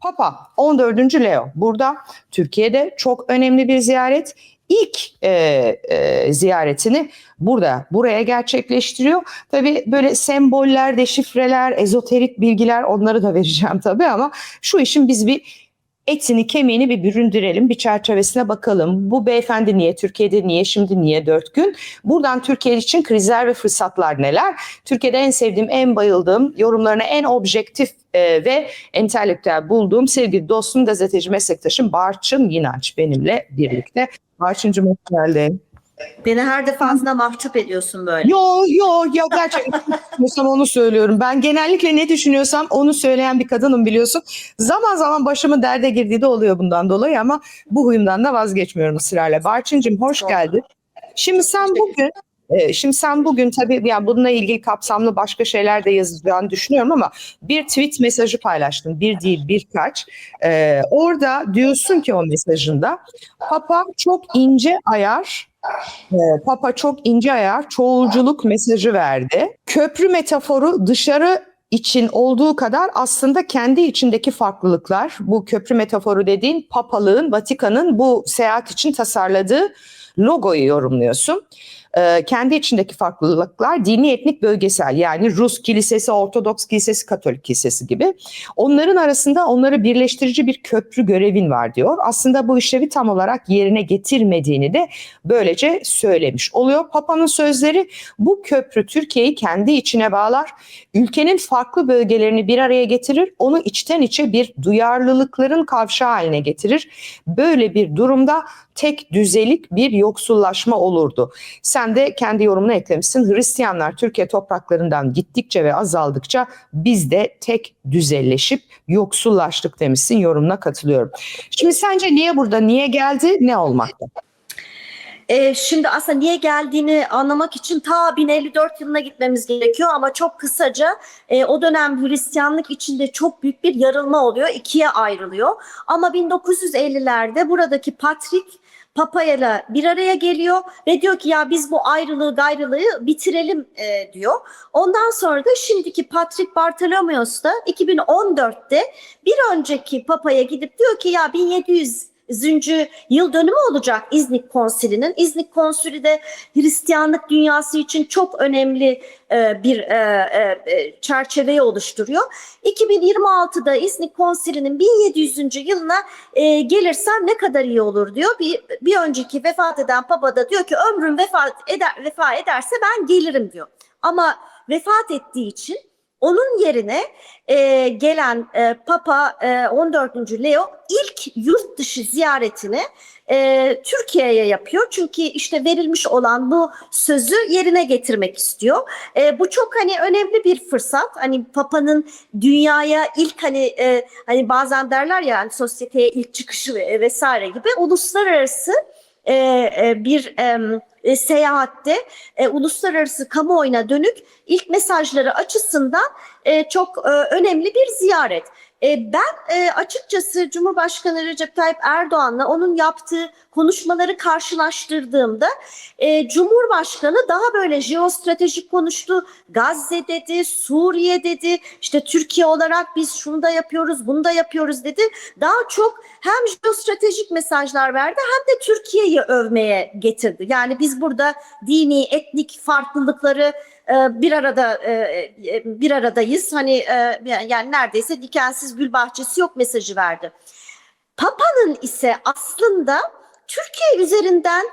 Papa 14. Leo burada Türkiye'de çok önemli bir ziyaret. İlk e, e, ziyaretini burada buraya gerçekleştiriyor. Tabii böyle semboller, deşifreler, ezoterik bilgiler onları da vereceğim tabii ama şu işin biz bir etini kemiğini bir büründürelim, bir çerçevesine bakalım. Bu beyefendi niye Türkiye'de, niye şimdi, niye dört gün? Buradan Türkiye için krizler ve fırsatlar neler? Türkiye'de en sevdiğim, en bayıldığım, yorumlarına en objektif e, ve entelektüel bulduğum sevgili dostum, gazeteci meslektaşım Barçın Yinanç benimle birlikte. Barçın'cığım hoş geldin. Beni her defasında mahcup ediyorsun böyle. Yo yo ya gerçekten düşünüyorsam onu söylüyorum. Ben genellikle ne düşünüyorsam onu söyleyen bir kadınım biliyorsun. Zaman zaman başımın derde girdiği de oluyor bundan dolayı ama bu huyumdan da vazgeçmiyorum ısrarla. Barçın'cığım hoş geldin. Şimdi sen bugün e, Şimdi sen bugün tabii yani bununla ilgili kapsamlı başka şeyler de yazacağını düşünüyorum ama bir tweet mesajı paylaştın. Bir değil birkaç. Ee, orada diyorsun ki o mesajında Papa çok ince ayar ee, Papa çok ince ayar çoğulculuk mesajı verdi. Köprü metaforu dışarı için olduğu kadar aslında kendi içindeki farklılıklar bu köprü metaforu dediğin papalığın Vatikan'ın bu seyahat için tasarladığı logoyu yorumluyorsun. Ee, kendi içindeki farklılıklar dini etnik bölgesel yani Rus kilisesi, Ortodoks kilisesi, Katolik kilisesi gibi. Onların arasında onları birleştirici bir köprü görevin var diyor. Aslında bu işlevi tam olarak yerine getirmediğini de böylece söylemiş oluyor. Papa'nın sözleri bu köprü Türkiye'yi kendi içine bağlar, ülkenin farklı bölgelerini bir araya getirir, onu içten içe bir duyarlılıkların kavşağı haline getirir. Böyle bir durumda tek düzelik bir yoksullaşma olurdu. Sen de kendi yorumunu eklemişsin. Hristiyanlar Türkiye topraklarından gittikçe ve azaldıkça biz de tek düzelleşip yoksullaştık demişsin. Yorumuna katılıyorum. Şimdi sence niye burada, niye geldi, ne olmakta? Ee, şimdi aslında niye geldiğini anlamak için ta 1054 yılına gitmemiz gerekiyor ama çok kısaca e, o dönem Hristiyanlık içinde çok büyük bir yarılma oluyor, ikiye ayrılıyor. Ama 1950'lerde buradaki Patrik Papa'yla bir araya geliyor ve diyor ki ya biz bu ayrılığı gayrılığı bitirelim e, diyor. Ondan sonra da şimdiki Patrik Bartolomeos da 2014'te bir önceki Papa'ya gidip diyor ki ya 1700 100. yıl dönümü olacak İznik Konsili'nin. İznik Konsili de Hristiyanlık dünyası için çok önemli e, bir e, e, çerçeveyi oluşturuyor. 2026'da İznik Konsili'nin 1700. yılına gelirsem ne kadar iyi olur diyor. Bir, bir önceki vefat eden Papa da diyor ki ömrüm vefat eder, vefa ederse ben gelirim diyor. Ama vefat ettiği için onun yerine e, gelen e, Papa e, 14. Leo ilk yurt dışı ziyaretini e, Türkiye'ye yapıyor. Çünkü işte verilmiş olan bu sözü yerine getirmek istiyor. E, bu çok hani önemli bir fırsat. Hani Papa'nın dünyaya ilk hani e, hani bazen derler ya hani sosyeteye ilk çıkışı ve, vesaire gibi uluslararası e, e, bir e, seyahatte e, uluslararası kamuoyuna dönük ilk mesajları açısından e, çok e, önemli bir ziyaret. E, ben e, açıkçası Cumhurbaşkanı Recep Tayyip Erdoğan'la onun yaptığı konuşmaları karşılaştırdığımda e, Cumhurbaşkanı daha böyle jeostratejik konuştu. Gazze dedi, Suriye dedi, işte Türkiye olarak biz şunu da yapıyoruz, bunu da yapıyoruz dedi. Daha çok hem jeostratejik mesajlar verdi hem de Türkiye'yi övmeye getirdi. Yani biz burada dini, etnik farklılıkları bir arada e, e, bir aradayız. Hani yani neredeyse dikensiz gül bahçesi yok mesajı verdi. Papa'nın ise aslında Türkiye üzerinden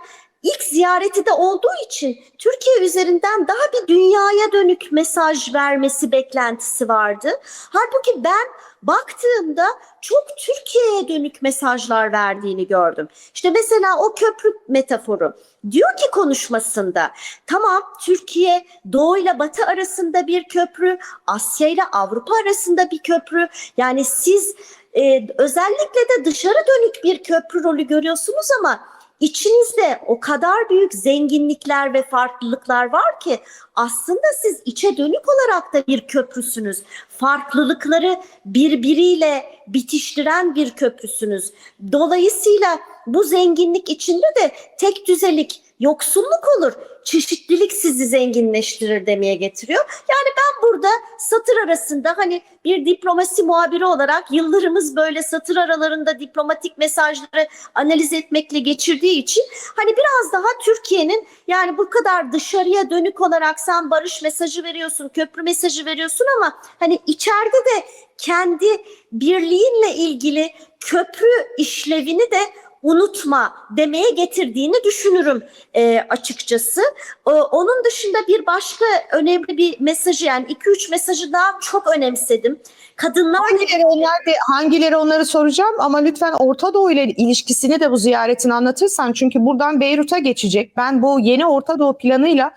ilk ziyareti de olduğu için Türkiye üzerinden daha bir dünyaya dönük mesaj vermesi beklentisi vardı. Halbuki ben baktığımda çok Türkiye'ye dönük mesajlar verdiğini gördüm. İşte mesela o köprü metaforu diyor ki konuşmasında tamam Türkiye Doğu ile Batı arasında bir köprü, Asya ile Avrupa arasında bir köprü. Yani siz e, özellikle de dışarı dönük bir köprü rolü görüyorsunuz ama İçinizde o kadar büyük zenginlikler ve farklılıklar var ki aslında siz içe dönük olarak da bir köprüsünüz. Farklılıkları birbiriyle bitiştiren bir köprüsünüz. Dolayısıyla bu zenginlik içinde de tek düzelik, yoksulluk olur. Çeşitlilik sizi zenginleştirir demeye getiriyor. Yani ben burada satır arasında hani bir diplomasi muhabiri olarak yıllarımız böyle satır aralarında diplomatik mesajları analiz etmekle geçirdiği için hani biraz daha Türkiye'nin yani bu kadar dışarıya dönük olarak sen barış mesajı veriyorsun, köprü mesajı veriyorsun ama hani içeride de kendi birliğinle ilgili köprü işlevini de unutma demeye getirdiğini düşünürüm e, açıkçası. E, onun dışında bir başka önemli bir mesajı yani 2-3 mesajı daha çok önemsedim. Kadınlar Hangileri onlar de, hangileri onları soracağım ama lütfen Orta Doğu ile ilişkisini de bu ziyaretini anlatırsan çünkü buradan Beyrut'a geçecek. Ben bu yeni Orta Doğu planıyla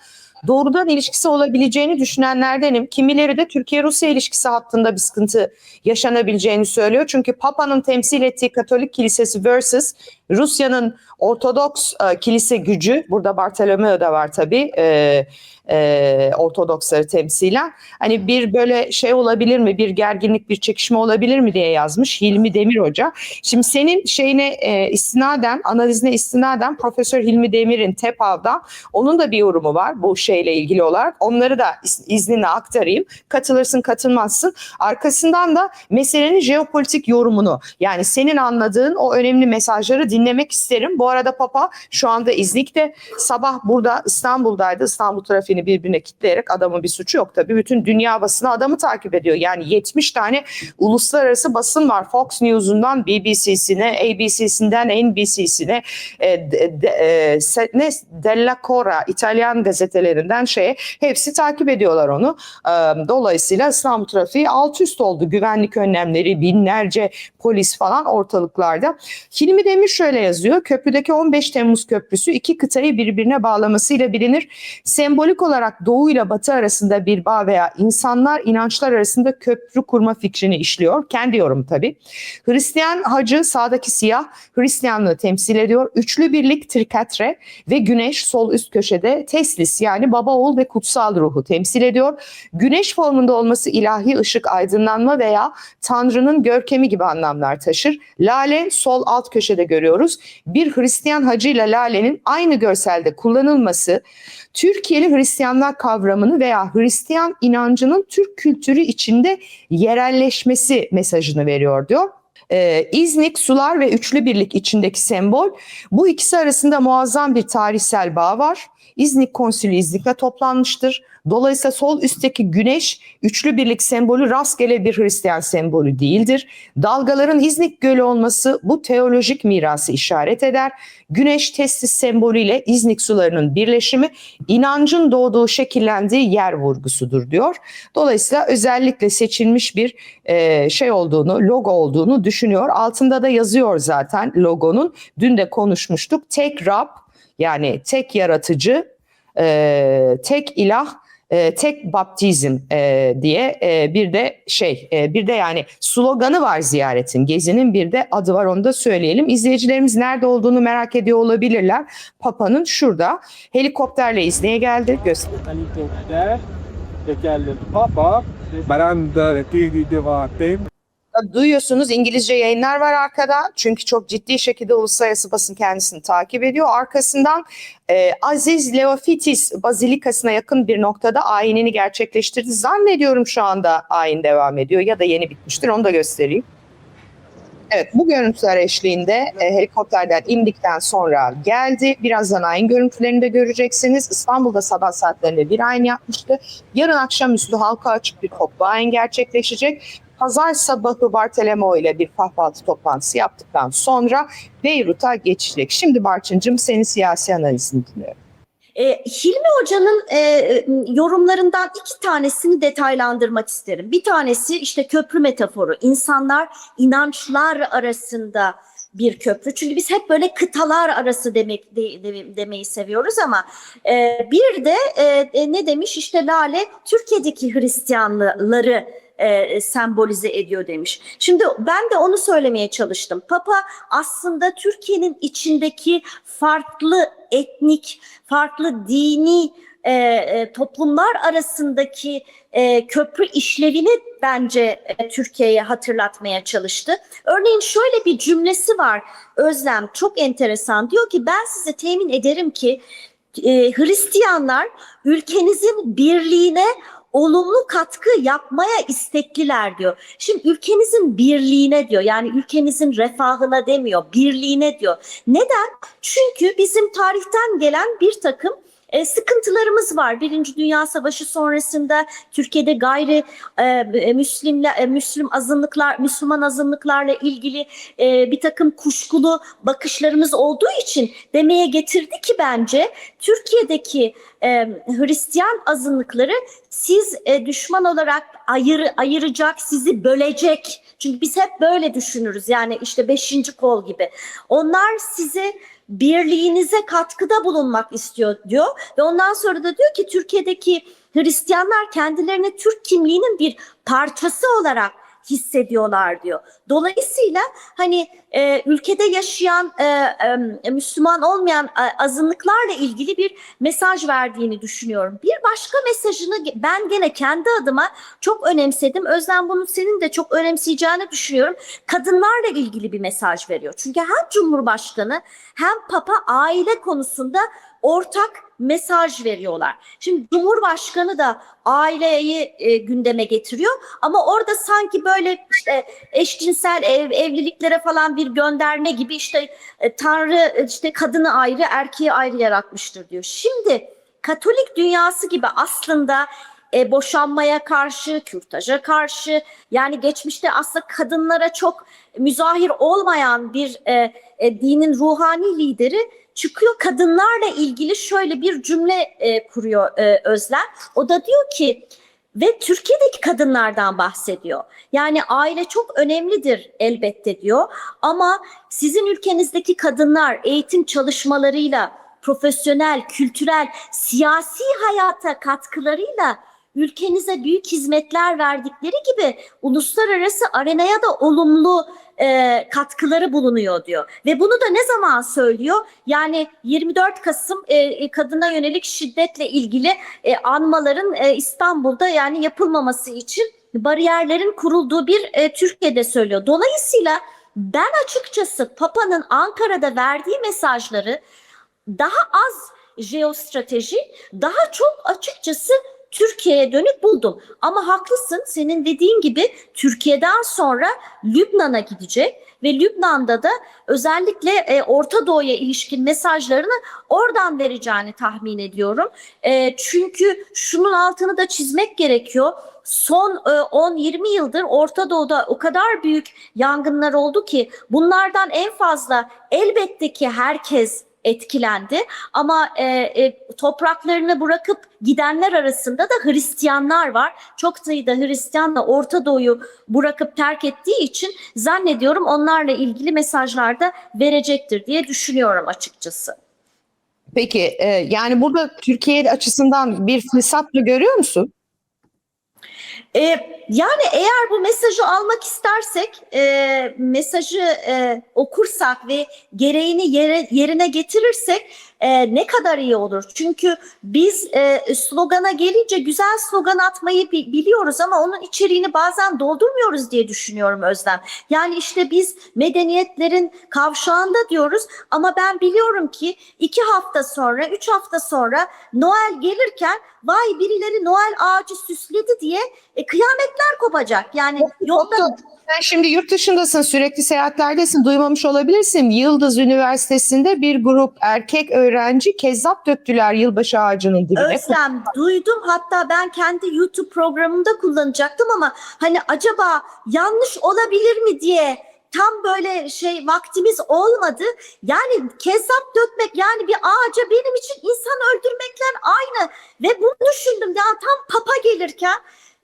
doğrudan ilişkisi olabileceğini düşünenlerdenim. Kimileri de Türkiye-Rusya ilişkisi hattında bir sıkıntı yaşanabileceğini söylüyor. Çünkü Papa'nın temsil ettiği Katolik Kilisesi versus Rusya'nın Ortodoks e, kilise gücü, burada Bartolomeo da var tabii, e, e, Ortodoksları temsilen. Hani bir böyle şey olabilir mi, bir gerginlik, bir çekişme olabilir mi diye yazmış Hilmi Demir Hoca. Şimdi senin şeyine e, istinaden, analizine istinaden Profesör Hilmi Demir'in TEPAV'da onun da bir yorumu var bu şeyle ilgili olarak. Onları da iz- izninle aktarayım. Katılırsın, katılmazsın. Arkasından da meselenin jeopolitik yorumunu yani senin anladığın o önemli mesajları dinlemek isterim. Bu arada Papa şu anda İznik'te sabah burada İstanbul'daydı. İstanbul trafiğini birbirine kitleyerek adamın bir suçu yok tabii. Bütün dünya basını adamı takip ediyor. Yani 70 tane uluslararası basın var. Fox News'undan BBC'sine, ABC'sinden NBC'sine, e, de, e, ne Della Cora İtalyan gazetelerinden şeye hepsi takip ediyorlar onu. E, dolayısıyla İstanbul trafiği alt üst oldu. Güvenlik önlemleri, binlerce polis falan ortalıklarda. Hilmi Demir şöyle yazıyor. Köprüdeki 15 Temmuz Köprüsü iki kıtayı birbirine bağlamasıyla bilinir. Sembolik olarak Doğu ile Batı arasında bir bağ veya insanlar, inançlar arasında köprü kurma fikrini işliyor. Kendi yorum tabii. Hristiyan hacı sağdaki siyah Hristiyanlığı temsil ediyor. Üçlü birlik trikatre ve güneş sol üst köşede teslis yani baba oğul ve kutsal ruhu temsil ediyor. Güneş formunda olması ilahi ışık, aydınlanma veya Tanrı'nın görkemi gibi anlamlar taşır. Lale sol alt köşede görüyoruz. Bir Hristiyan hacıyla lalenin aynı görselde kullanılması Türkiye'li Hristiyanlar kavramını veya Hristiyan inancının Türk kültürü içinde yerelleşmesi mesajını veriyor diyor. Ee, İznik, sular ve üçlü birlik içindeki sembol. Bu ikisi arasında muazzam bir tarihsel bağ var. İznik konsülü İznik'te toplanmıştır. Dolayısıyla sol üstteki güneş üçlü birlik sembolü rastgele bir Hristiyan sembolü değildir. Dalgaların İznik Gölü olması bu teolojik mirası işaret eder. Güneş testis sembolüyle İznik sularının birleşimi inancın doğduğu şekillendiği yer vurgusudur diyor. Dolayısıyla özellikle seçilmiş bir e, şey olduğunu, logo olduğunu düşünüyor. Altında da yazıyor zaten logonun. Dün de konuşmuştuk. Tek Rab yani tek yaratıcı, e, tek ilah, e, tek baptizm e, diye e, bir de şey e, bir de yani sloganı var ziyaretin gezinin bir de adı var onu da söyleyelim. İzleyicilerimiz nerede olduğunu merak ediyor olabilirler. Papa'nın şurada helikopterle İznik'e geldi. Göster. helikopter papa retiri devate Duyuyorsunuz İngilizce yayınlar var arkada. Çünkü çok ciddi şekilde uluslararası basın kendisini takip ediyor. Arkasından e, Aziz Leofitis Bazilikası'na yakın bir noktada ayinini gerçekleştirdi. Zannediyorum şu anda ayin devam ediyor ya da yeni bitmiştir onu da göstereyim. Evet bu görüntüler eşliğinde e, helikopterden indikten sonra geldi. Birazdan ayin görüntülerini de göreceksiniz. İstanbul'da sabah saatlerinde bir ayin yapmıştı. Yarın akşamüstü halka açık bir toplu ayin gerçekleşecek. Pazar sabahı Bartelemo ile bir kahvaltı toplantısı yaptıktan sonra Beyrut'a geçecek. Şimdi Barçın'cığım senin siyasi analizini dinliyorum. E, Hilmi Hoca'nın e, yorumlarından iki tanesini detaylandırmak isterim. Bir tanesi işte köprü metaforu. İnsanlar inançlar arasında bir köprü. Çünkü biz hep böyle kıtalar arası demek de, de- demeyi seviyoruz ama e, bir de e, e, ne demiş işte Lale Türkiye'deki Hristiyanları e, sembolize ediyor demiş. Şimdi ben de onu söylemeye çalıştım. Papa aslında Türkiye'nin içindeki farklı etnik, farklı dini e, e, toplumlar arasındaki e, köprü işlevini bence e, Türkiye'ye hatırlatmaya çalıştı. Örneğin şöyle bir cümlesi var Özlem çok enteresan diyor ki ben size temin ederim ki e, Hristiyanlar ülkenizin birliğine olumlu katkı yapmaya istekliler diyor. Şimdi ülkenizin birliğine diyor yani ülkenizin refahına demiyor birliğine diyor. Neden? Çünkü bizim tarihten gelen bir takım e, sıkıntılarımız var. Birinci Dünya Savaşı sonrasında Türkiye'de gayri e, Müslimle, e, Müslüm azınlıklar, Müslüman azınlıklarla ilgili e, bir takım kuşkulu bakışlarımız olduğu için demeye getirdi ki bence Türkiye'deki e, Hristiyan azınlıkları siz e, düşman olarak ayır, ayıracak, sizi bölecek. Çünkü biz hep böyle düşünürüz. Yani işte beşinci kol gibi. Onlar sizi birliğinize katkıda bulunmak istiyor diyor. Ve ondan sonra da diyor ki Türkiye'deki Hristiyanlar kendilerini Türk kimliğinin bir parçası olarak hissediyorlar diyor. Dolayısıyla hani e, ülkede yaşayan e, e, Müslüman olmayan e, azınlıklarla ilgili bir mesaj verdiğini düşünüyorum. Bir başka mesajını ben gene kendi adıma çok önemsedim. Özlem bunu senin de çok önemseyeceğini düşünüyorum. Kadınlarla ilgili bir mesaj veriyor. Çünkü hem Cumhurbaşkanı hem Papa aile konusunda ortak mesaj veriyorlar. Şimdi Cumhurbaşkanı da aileyi e, gündeme getiriyor ama orada sanki böyle işte eşcinsel ev, evliliklere falan bir gönderme gibi işte e, Tanrı işte kadını ayrı erkeği ayrı yaratmıştır diyor. Şimdi Katolik dünyası gibi aslında e, boşanmaya karşı, kürtaja karşı yani geçmişte aslında kadınlara çok müzahir olmayan bir e, e, dinin ruhani lideri çıkıyor kadınlarla ilgili şöyle bir cümle e, kuruyor e, Özlem. O da diyor ki ve Türkiye'deki kadınlardan bahsediyor. Yani aile çok önemlidir elbette diyor ama sizin ülkenizdeki kadınlar eğitim çalışmalarıyla profesyonel, kültürel, siyasi hayata katkılarıyla ülkenize büyük hizmetler verdikleri gibi uluslararası arenaya da olumlu e, katkıları bulunuyor diyor. Ve bunu da ne zaman söylüyor? Yani 24 Kasım e, kadına yönelik şiddetle ilgili e, anmaların e, İstanbul'da yani yapılmaması için bariyerlerin kurulduğu bir e, Türkiye'de söylüyor. Dolayısıyla ben açıkçası Papa'nın Ankara'da verdiği mesajları daha az jeostrateji, daha çok açıkçası Türkiye'ye dönük buldum. Ama haklısın senin dediğin gibi Türkiye'den sonra Lübnan'a gidecek ve Lübnan'da da özellikle e, Orta Doğu'ya ilişkin mesajlarını oradan vereceğini tahmin ediyorum. E, çünkü şunun altını da çizmek gerekiyor. Son e, 10-20 yıldır Orta Doğu'da o kadar büyük yangınlar oldu ki bunlardan en fazla elbette ki herkes etkilendi. Ama e, e, topraklarını bırakıp gidenler arasında da Hristiyanlar var. Çok sayıda Hristiyan da Orta Doğu'yu bırakıp terk ettiği için zannediyorum onlarla ilgili mesajlar da verecektir diye düşünüyorum açıkçası. Peki e, yani burada Türkiye açısından bir fırsatla görüyor musun? E, yani eğer bu mesajı almak istersek, e, mesajı e, okursak ve gereğini yere, yerine getirirsek e, ne kadar iyi olur. Çünkü biz e, slogana gelince güzel slogan atmayı bi- biliyoruz ama onun içeriğini bazen doldurmuyoruz diye düşünüyorum Özlem. Yani işte biz medeniyetlerin kavşağında diyoruz ama ben biliyorum ki iki hafta sonra, üç hafta sonra Noel gelirken vay birileri Noel ağacı süsledi diye e, kıyametler kopacak. Yani yolda Sen şimdi yurt dışındasın, sürekli seyahatlerdesin, duymamış olabilirsin. Yıldız Üniversitesi'nde bir grup erkek öğrenci kezzap döktüler yılbaşı ağacının dibine. Özlem duydum hatta ben kendi YouTube programımda kullanacaktım ama hani acaba yanlış olabilir mi diye tam böyle şey vaktimiz olmadı. Yani kezzap dökmek yani bir ağaca benim için insan öldürmekle aynı ve bunu düşündüm ya tam papa gelirken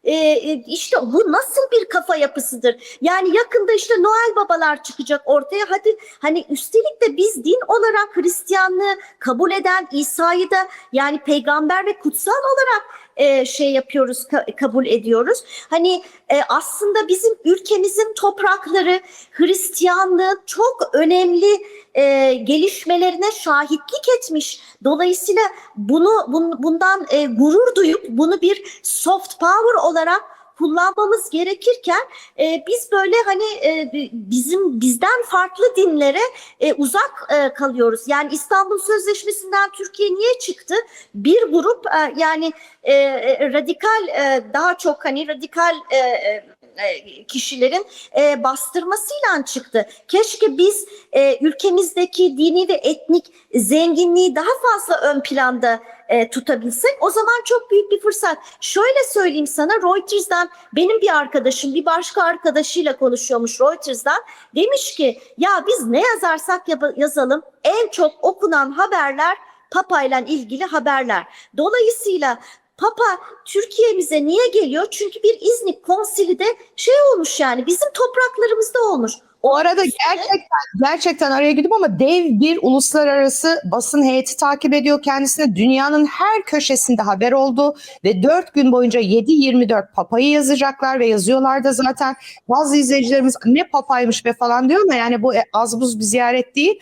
e, e, işte bu nasıl bir kafa yapısıdır? Yani yakında işte Noel babalar çıkacak ortaya. Hadi hani üstelik de biz din olarak Hristiyanlığı kabul eden İsa'yı da yani peygamber ve kutsal olarak e, şey yapıyoruz, ka- kabul ediyoruz. Hani e, aslında bizim ülkemizin toprakları Hristiyanlığın çok önemli e, gelişmelerine şahitlik etmiş. Dolayısıyla bunu bun- bundan e, gurur duyup bunu bir soft power olarak kullanmamız gerekirken e, biz böyle hani e, bizim bizden farklı dinlere e, uzak e, kalıyoruz. Yani İstanbul Sözleşmesi'nden Türkiye niye çıktı? Bir grup e, yani e, e, radikal e, daha çok hani radikal e, e, e, kişilerin e, bastırmasıyla çıktı. Keşke biz e, ülkemizdeki dini ve etnik zenginliği daha fazla ön planda e, tutabilsek o zaman çok büyük bir fırsat. Şöyle söyleyeyim sana Reuters'dan benim bir arkadaşım bir başka arkadaşıyla konuşuyormuş Reuters'dan. Demiş ki ya biz ne yazarsak yazalım en çok okunan haberler Papa ile ilgili haberler. Dolayısıyla Papa Türkiye'mize niye geliyor? Çünkü bir İznik konsili de şey olmuş yani bizim topraklarımızda olmuş. O arada gerçekten gerçekten araya gidip ama dev bir uluslararası basın heyeti takip ediyor kendisine. Dünyanın her köşesinde haber oldu ve 4 gün boyunca 7-24 papayı yazacaklar ve yazıyorlar da zaten bazı izleyicilerimiz ne papaymış be falan diyor ama yani bu az buz bir ziyaret değil.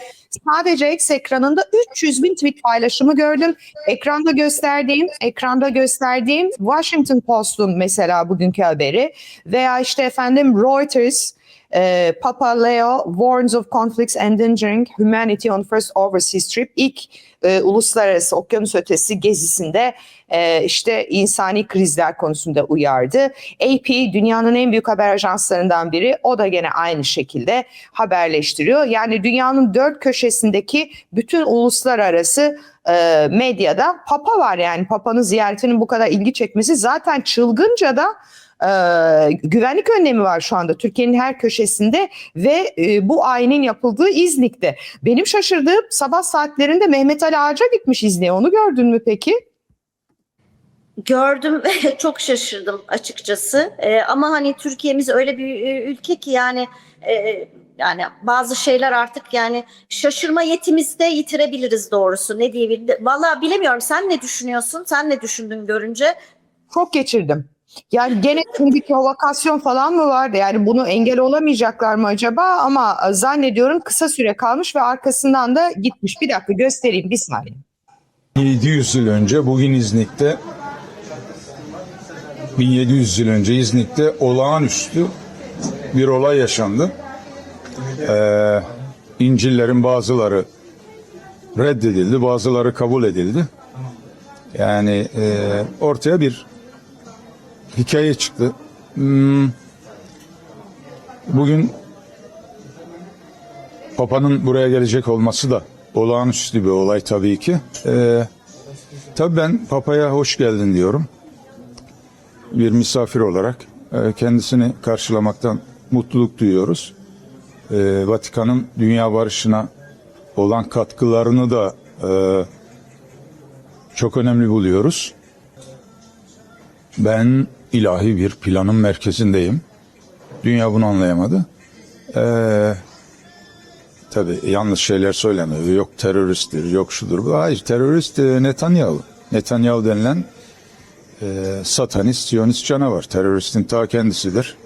Sadece X ekranında 300 bin tweet paylaşımı gördüm. Ekranda gösterdiğim, ekranda gösterdiğim Washington Post'un mesela bugünkü haberi veya işte efendim Reuters ee, Papa Leo warns of conflicts endangering humanity on first overseas trip. İlk e, uluslararası okyanus ötesi gezisinde e, işte insani krizler konusunda uyardı. AP dünyanın en büyük haber ajanslarından biri. O da gene aynı şekilde haberleştiriyor. Yani dünyanın dört köşesindeki bütün uluslararası e, medyada Papa var yani Papa'nın ziyaretinin bu kadar ilgi çekmesi zaten çılgınca da e, güvenlik önlemi var şu anda Türkiye'nin her köşesinde ve e, bu ayinin yapıldığı İznik'te. Benim şaşırdığım sabah saatlerinde Mehmet Ali Ağaç'a gitmiş İznik'e. Onu gördün mü peki? Gördüm çok şaşırdım açıkçası Ee, ama hani Türkiye'miz öyle bir e, ülke ki yani e, yani bazı şeyler artık yani şaşırma yetimizi de yitirebiliriz doğrusu ne diyebilirim. Valla bilemiyorum sen ne düşünüyorsun sen ne düşündün görünce Çok geçirdim. Yani gene bir provokasyon falan mı vardı? Yani bunu engel olamayacaklar mı acaba? Ama e, zannediyorum kısa süre kalmış ve arkasından da gitmiş. Bir dakika göstereyim bir saniye. 700 yıl önce bugün İznik'te 1700 yıl önce İznik'te olağanüstü bir olay yaşandı. Ee, İncil'lerin bazıları reddedildi, bazıları kabul edildi. Yani e, ortaya bir hikaye çıktı. Hmm, bugün Papa'nın buraya gelecek olması da olağanüstü bir olay tabii ki. Ee, tabii ben Papa'ya hoş geldin diyorum. Bir misafir olarak Ee, kendisini karşılamaktan mutluluk duyuyoruz. Ee, Vatikan'ın dünya barışına olan katkılarını da e, çok önemli buluyoruz. Ben ilahi bir planın merkezindeyim. Dünya bunu anlayamadı. Ee, Tabii yanlış şeyler söyleniyor. Yok teröristtir, yok şudur. bu. Hayır terörist e, Netanyahu. Netanyahu denilen e, satanist, siyonist canavar. Teröristin ta kendisidir.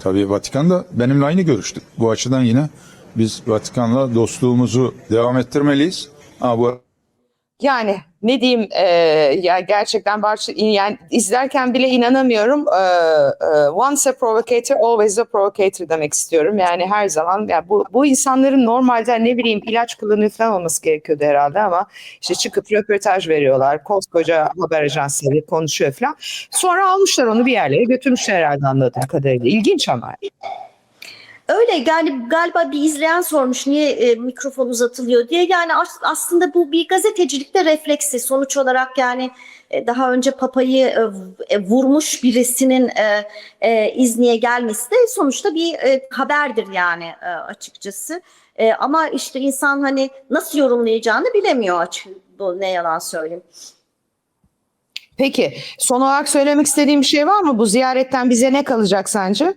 Tabii Vatikan da benimle aynı görüştü. Bu açıdan yine biz Vatikan'la dostluğumuzu devam ettirmeliyiz. Ha, bu Yani ne diyeyim e, ya gerçekten yani izlerken bile inanamıyorum. E, e, once a provocator always a provocator demek istiyorum. Yani her zaman ya bu bu insanların normalde ne bileyim ilaç kullanıyor falan olması gerekiyordu herhalde ama işte çıkıp röportaj veriyorlar. Koskoca haber ajansları konuşuyor falan. Sonra almışlar onu bir yerlere götürmüşler herhalde anladığım kadarıyla. İlginç ama. Öyle yani galiba bir izleyen sormuş niye e, mikrofon uzatılıyor diye. Yani as- aslında bu bir gazetecilikte refleksi. Sonuç olarak yani e, daha önce papayı e, e, vurmuş birisinin e, e, İzni'ye gelmesi de sonuçta bir e, haberdir yani e, açıkçası. E, ama işte insan hani nasıl yorumlayacağını bilemiyor açık. Bu ne yalan söyleyeyim. Peki son olarak söylemek istediğim bir şey var mı? Bu ziyaretten bize ne kalacak sence?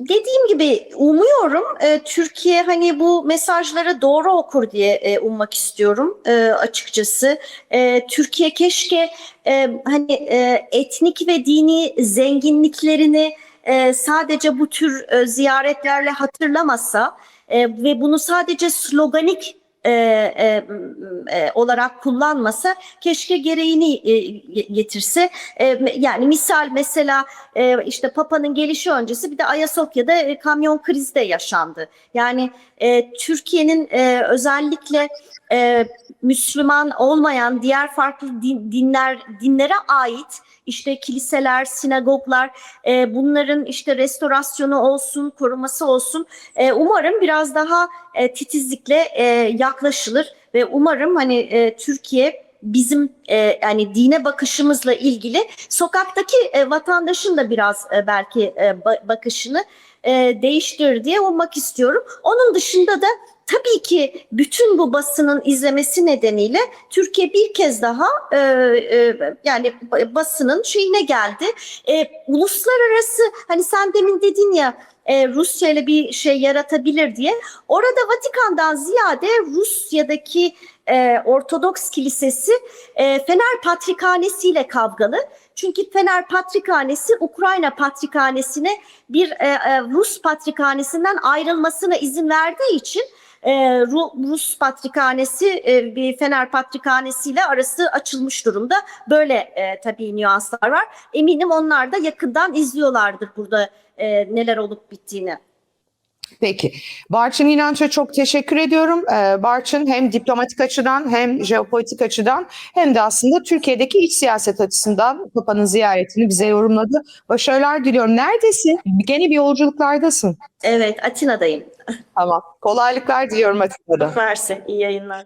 Dediğim gibi umuyorum e, Türkiye hani bu mesajları doğru okur diye e, ummak istiyorum e, açıkçası. E, Türkiye keşke e, hani e, etnik ve dini zenginliklerini e, sadece bu tür e, ziyaretlerle hatırlamasa e, ve bunu sadece sloganik e, e, e, olarak kullanmasa keşke gereğini e, getirse. E, yani misal mesela e, işte Papa'nın gelişi öncesi bir de Ayasofya'da e, kamyon krizi de yaşandı. Yani e, Türkiye'nin e, özellikle e, Müslüman olmayan diğer farklı din- dinler dinlere ait işte kiliseler, sinagoglar e, bunların işte restorasyonu olsun, koruması olsun. E, umarım biraz daha e, titizlikle e, yaklaşılır ve umarım hani e, Türkiye bizim e, yani dine bakışımızla ilgili sokaktaki e, vatandaşın da biraz e, belki e, ba- bakışını e, değiştirir diye ummak istiyorum. Onun dışında da tabii ki bütün bu basının izlemesi nedeniyle Türkiye bir kez daha e, e, yani basının şeyine geldi. E, uluslararası hani sen demin dedin ya e, Rusya ile bir şey yaratabilir diye. Orada Vatikan'dan ziyade Rusya'daki e, Ortodoks Kilisesi e, Fener Patrikhanesi ile kavgalı. Çünkü Fener Patrikhanesi Ukrayna Patrikhanesi'ne bir e, e, Rus Patrikhanesi'nden ayrılmasına izin verdiği için e, Ru- Rus Patrikhanesi e, bir Fener Patrikhanesi ile arası açılmış durumda. Böyle e, tabii nüanslar var. Eminim onlar da yakından izliyorlardır burada e, neler olup bittiğini. Peki. Barçın İnanç'a çok teşekkür ediyorum. Ee, Barçın hem diplomatik açıdan hem jeopolitik açıdan hem de aslında Türkiye'deki iç siyaset açısından Papa'nın ziyaretini bize yorumladı. Başarılar diliyorum. Neredesin? Gene bir yolculuklardasın. Evet Atina'dayım. Tamam. Kolaylıklar diliyorum Atina'da. Verse iyi yayınlar.